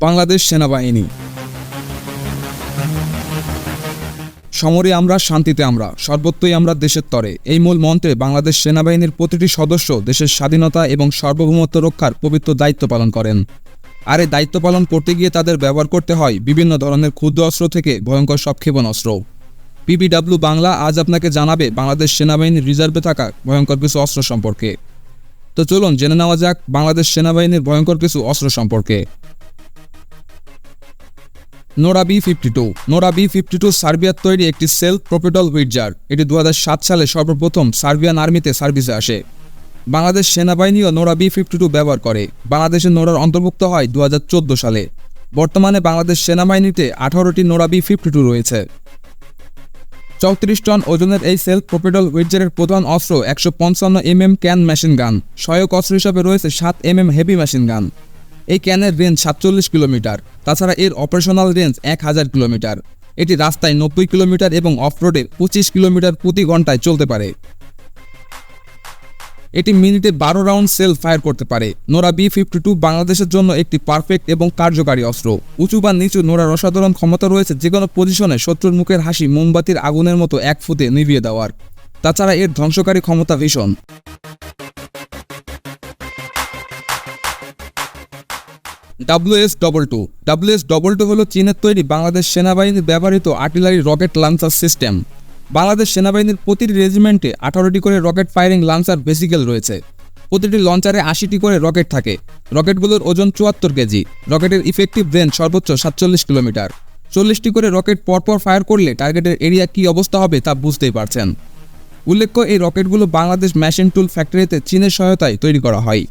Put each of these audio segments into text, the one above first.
বাংলাদেশ সেনাবাহিনী। সমরে আমরা, শান্তিতে আমরা, সর্বত্রই আমরা দেশের তরে। এই মূল মন্ত্রে বাংলাদেশ সেনাবাহিনীর প্রতিটি সদস্য দেশের স্বাধীনতা এবং সার্বভৌমত্ব রক্ষার পবিত্র দায়িত্ব পালন করেন। আর এই দায়িত্ব পালন করতে গিয়ে তাদের ব্যবহার করতে হয় বিভিন্ন ধরনের ক্ষুদ্র অস্ত্র থেকে ভয়ঙ্কর সব ক্ষেপণাস্ত্র। পিপিডাব্লিউ বাংলা আজ আপনাকে জানাবে বাংলাদেশ সেনাবাহিনীর রিজার্ভে থাকা ভয়ঙ্কর কিছু অস্ত্র সম্পর্কে। তো চলুন জেনে নেওয়া যাক বাংলাদেশ সেনাবাহিনীর ভয়ঙ্কর কিছু অস্ত্র সম্পর্কে। Nora B fifty two Nora B fifty two সার্বিয়ার তৈরি একটি সেলফ প্রোপেটল হুইটজার এটি দু হাজার সাত সালে সর্বপ্রথম সার্বিয়ান আর্মিতে সার্ভিসে আসে। বাংলাদেশ সেনাবাহিনীও নোরা বি ফিফটি টু ব্যবহার করে। বাংলাদেশের নোরার অন্তর্ভুক্ত হয় দু হাজার চোদ্দ সালে। বর্তমানে বাংলাদেশ সেনাবাহিনীতে আঠারোটি নোরা বি ফিফটি টু রয়েছে। চৌত্রিশ টন ওজনের এই সেলফ প্রোপেডল উইটজারের প্রধান অস্ত্র একশো পঞ্চান্ন M M can machine gun. সহায়ক অস্ত্র হিসাবে রয়েছে সাত এম এম হেভি মেশিন গান। এই ক্যানের রেঞ্জ সাতচল্লিশ কিলোমিটার। তাছাড়া এর অপারেশনাল রেঞ্জ এক হাজার কিলোমিটার। এটি রাস্তায় নব্বই কিলোমিটার এবং অফরোডে পঁচিশ কিলোমিটার প্রতি ঘন্টায় চলতে পারে। এটি মিনিটে বারো রাউন্ড সেল ফায়ার করতে পারে। নোরা বি ফিফটি টু বাংলাদেশের জন্য একটি পারফেক্ট এবং কার্যকারী অস্ত্র। উঁচু বা নিচু নোরার অসাধারণ ক্ষমতা রয়েছে যে কোনো পজিশনে শত্রুর মুখের হাসি মোমবাতির আগুনের মতো এক ফুটে নিভিয়ে দেওয়ার। তাছাড়া এর ধ্বংসকারী ক্ষমতা ভীষণ। WS double two WS double two হল চীনের তৈরি বাংলাদেশ সেনাবাহিনীর ব্যবহৃত artillery rocket launcher system Bangladesh সেনাবাহিনীর প্রতিটি রেজিমেন্টে আঠারোটি করে রকেট ফায়ারিং লঞ্চার বেসিক্যাল রয়েছে। প্রতিটি লঞ্চারে আশিটি করে রকেট থাকে। রকেটগুলোর ওজন চুয়াত্তর কেজি। রকেটের ইফেক্টিভ রেঞ্জ সর্বোচ্চ সাতচল্লিশ কিলোমিটার। চল্লিশটি করে রকেট পরপর ফায়ার করলে টার্গেটের এরিয়া কী অবস্থা হবে তা বুঝতেই পারছেন। উল্লেখ্য, এই রকেটগুলো বাংলাদেশ মেশিন টুল ফ্যাক্টরিতে চীনের সহায়তায় তৈরি করা হয়।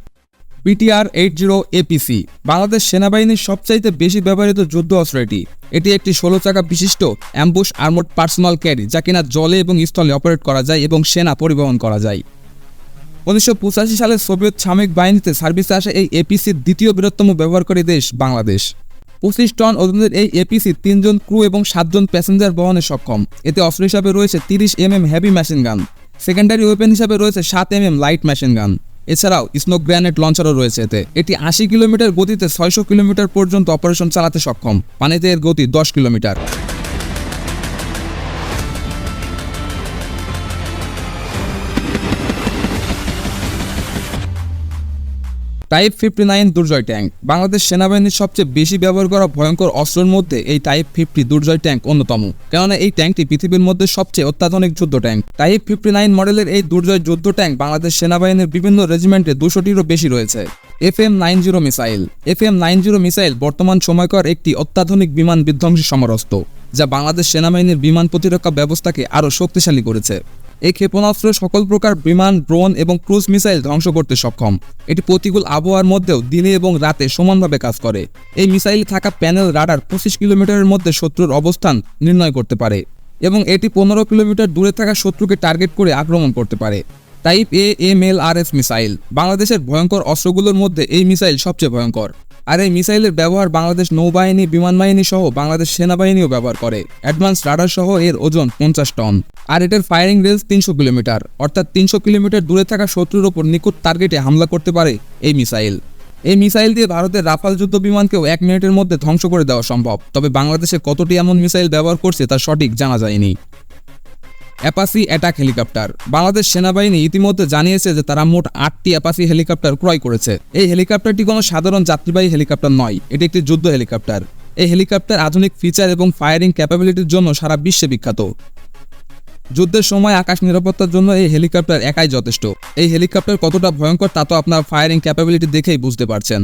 PTR eight zero APC. Bangladesh সেনাবাহিনীর সবচাইতে বেশি ব্যবহৃত যুদ্ধ অস্ত্র এটি। এটি একটি ষোলো চাকা বিশিষ্ট অ্যাম্বুশ আর্মোড পার্সোনাল ক্যারি, যা কিনা জলে এবং স্থলে অপারেট করা যায় এবং সেনা পরিবহন করা যায়। উনিশশো পঁচাশি সালে সোভিয়েত সামরিক বাহিনীতে সার্ভিসে আসা এই এপিসির দ্বিতীয় বৃহত্তম ব্যবহারকারী দেশ বাংলাদেশ। পঁচিশ টন ওজনের এই এপিসি তিনজন ক্রু এবং সাতজন প্যাসেঞ্জার বহনে সক্ষম। এতে অস্ত্র হিসাবে রয়েছে তিরিশ M M heavy machine gun. Secondary weapon হিসাবে রয়েছে সাত M M light machine gun. এছাড়াও স্নো গ্র্যানেট লঞ্চারও রয়েছে এতে। এটি আশি কিলোমিটার গতিতে ছয়শো কিলোমিটার পর্যন্ত অপারেশন চালাতে সক্ষম। পানিতে এর গতি দশ kilometre. Type fifty nine Durjoy tank Bangladesh সেনাবাহিনীর সবচেয়ে বেশি ব্যবহার করা ভয়ঙ্কর অস্ত্রের মধ্যে এই টাইপ ফিফটি দুর্জয় ট্যাঙ্ক অন্যতম। কেননা এই ট্যাঙ্কটি পৃথিবীর মধ্যে সবচেয়ে অত্যাধুনিক যুদ্ধ ট্যাঙ্ক টাইপ ফিফটি নাইন মডেলের এই দুর্জয় যুদ্ধ ট্যাঙ্ক বাংলাদেশ সেনাবাহিনীর বিভিন্ন রেজিমেন্টে দুশোটিরও বেশি রয়েছে। F M nine zero missile. F M nine zero missile বর্তমান সময়কার একটি অত্যাধুনিক বিমান বিধ্বংসী সমরস্ত্র যা বাংলাদেশ সেনাবাহিনীর বিমান প্রতিরক্ষা ব্যবস্থাকে আরও শক্তিশালী করেছে। এই ক্ষেপণাস্ত্র সকল প্রকার বিমান, ড্রোন এবং ক্রুজ মিসাইল ধ্বংস করতে সক্ষম। এটি প্রতিকূল আবহাওয়ার মধ্যেও দিনে এবং রাতে সমানভাবে কাজ করে। এই মিসাইলে থাকা প্যানেল রাডার পঁচিশ কিলোমিটারের মধ্যে শত্রুর অবস্থান নির্ণয় করতে পারে এবং এটি পনেরো কিলোমিটার দূরে থাকা শত্রুকে টার্গেট করে আক্রমণ করতে পারে। Type A, M L R S missile. বাংলাদেশের ভয়ঙ্কর অস্ত্রগুলোর মধ্যে এই মিসাইল সবচেয়ে ভয়ঙ্কর। আর এই মিসাইলের ব্যবহার বাংলাদেশ নৌবাহিনী বিমান বাহিনী সহ বাংলাদেশ সেনাবাহিনীও ব্যবহার করে। অ্যাডভান্স রাডার সহ এর ওজন পঞ্চাশ টন। আর এটার ফায়ারিং রেঞ্জ তিনশো কিলোমিটার। অর্থাৎ তিনশো কিলোমিটার দূরে থাকা শত্রুর ওপর নিকট টার্গেটে হামলা করতে পারে এই মিসাইল। এই মিসাইল দিয়ে ভারতের রাফাল যুদ্ধ বিমানকেও এক মিনিটের মধ্যে ধ্বংস করে দেওয়া সম্ভব। তবে বাংলাদেশে কতটি এমন মিসাইল ব্যবহার করছে তা সঠিক জানা যায়নি। অ্যাপাসি অ্যাটাক হেলিকপ্টার। বাংলাদেশ সেনাবাহিনী ইতিমধ্যে জানিয়েছে যে তারা মোট আটটি অ্যাপাসি হেলিকপ্টার ক্রয় করেছে। এই হেলিকপ্টারটি কোনো সাধারণ যাত্রীবাহী হেলিকপ্টার নয়, এটি একটি যুদ্ধ হেলিকপ্টার। এই হেলিকপ্টার আধুনিক ফিচার এবং ফায়ারিং ক্যাপাবিলিটির জন্য সারা বিশ্বে বিখ্যাত। যুদ্ধের সময় আকাশ নিরাপত্তার জন্য এই হেলিকপ্টার একাই যথেষ্ট। এই হেলিকপ্টার কতটা ভয়ঙ্কর তা তো আপনার ফায়ারিং ক্যাপাবিলিটি দেখেই বুঝতে পারছেন।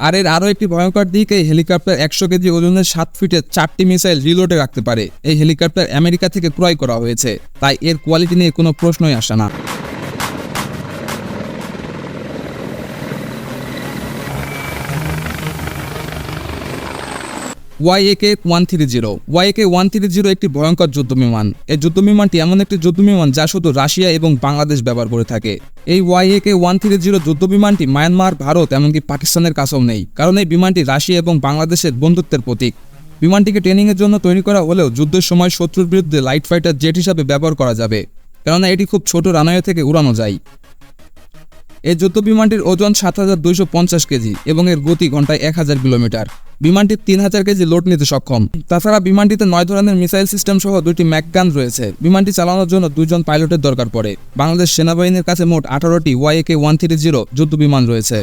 আর এর আরও একটি ভয়ঙ্কর দিক, এই হেলিকপ্টার একশো কেজি ওজনের সাত ফিটের চারটি মিসাইল রিলোডে রাখতে পারে। এই হেলিকপ্টার আমেরিকা থেকে ক্রয় করা হয়েছে। তাই এর কোয়ালিটি নিয়ে কোনো প্রশ্নই আসে না। YAK one three zero YAK one three zero একটি ভয়ঙ্কর যুদ্ধ বিমান এই যুদ্ধ বিমানটি এমন একটি যুদ্ধ বিমান যা শুধু রাশিয়া এবং বাংলাদেশ ব্যবহার করে থাকে। এই ওয়াইএকে ওয়ান থ্রি জিরো যুদ্ধ বিমানটি মায়ানমার, ভারত, এমনকি পাকিস্তানের কাছেও নেই, কারণ এই বিমানটি রাশিয়া এবং বাংলাদেশের বন্ধুত্বের প্রতীক। বিমানটিকে ট্রেনিংয়ের জন্য তৈরি করা হলেও যুদ্ধের সময় শত্রুর বিরুদ্ধে লাইট ফাইটার জেট হিসাবে ব্যবহার করা যাবে, কেননা এটি খুব ছোট রানওয়ে থেকে উড়ানো যায়। এই যুদ্ধ বিমানটির ওজন সাত হাজার দুইশো পঞ্চাশ কেজি এবং এর গতি ঘন্টায় এক হাজার কিলোমিটার। বিমানটি তিন হাজার কেজি লোড নিতে সক্ষম। তাছাড়া বিমানটিতে নয় ধরনের মিসাইল সিস্টেম সহ দুটি ম্যাকগান রয়েছে। বিমানটি চালানোর জন্য দুইজন পাইলটের দরকার পড়ে। বাংলাদেশ সেনাবাহিনীর কাছে মোট আঠারোটি Y K one three zero যুদ্ধ বিমান রয়েছে।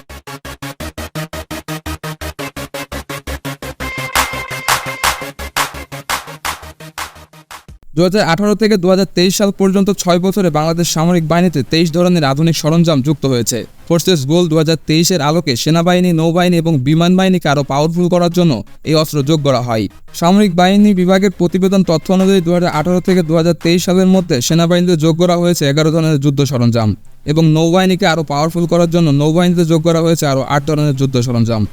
দু হাজার আঠারো থেকে দু হাজার তেইশ সাল পর্যন্ত ছয় বছরে বাংলাদেশ সামরিক বাহিনীতে তেইশ ধরনের আধুনিক সরঞ্জাম যুক্ত হয়েছে। ফোর্সেস গোল দু হাজার তেইশের আলোকে সেনাবাহিনী, নৌবাহিনী এবং বিমান বাহিনীকে আরও পাওয়ারফুল করার জন্য এই অস্ত্র যোগ করা হয়। সামরিক বাহিনী বিভাগের প্রতিবেদন তথ্য অনুযায়ী দু হাজার আঠারো থেকে দু হাজার তেইশ সালের মধ্যে সেনাবাহিনীতে যোগ করা হয়েছে এগারো ধরনের যুদ্ধ সরঞ্জাম এবং নৌবাহিনীকে আরও পাওয়ারফুল করার জন্য নৌবাহিনীতে যোগ করা হয়েছে আরও আট ধরনের যুদ্ধ সরঞ্জাম।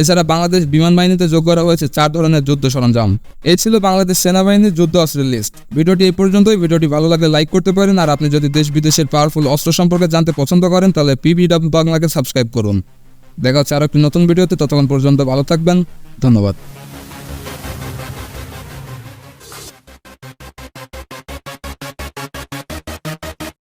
এছাড়া বাংলাদেশ বিমান বাহিনীতে যোগ করা হয়েছে চার ধরনের যুদ্ধ সরঞ্জাম। এই ছিল বাংলাদেশ সেনাবাহিনীর যুদ্ধ অস্ত্রের লিস্ট ভিডিওটি এই পর্যন্তই। ভিডিওটি ভালো লাগলে লাইক করতে পারেন, আর আপনি যদি দেশ বিদেশের পাওয়ারফুল অস্ত্র সম্পর্কে জানতে পছন্দ করেন, তাহলে পিবিডব্লিউ বাংলাকে সাবস্ক্রাইব করুন। দেখা হচ্ছে আরও একটি নতুন ভিডিওতে, ততক্ষণ পর্যন্ত ভালো থাকবেন। ধন্যবাদ।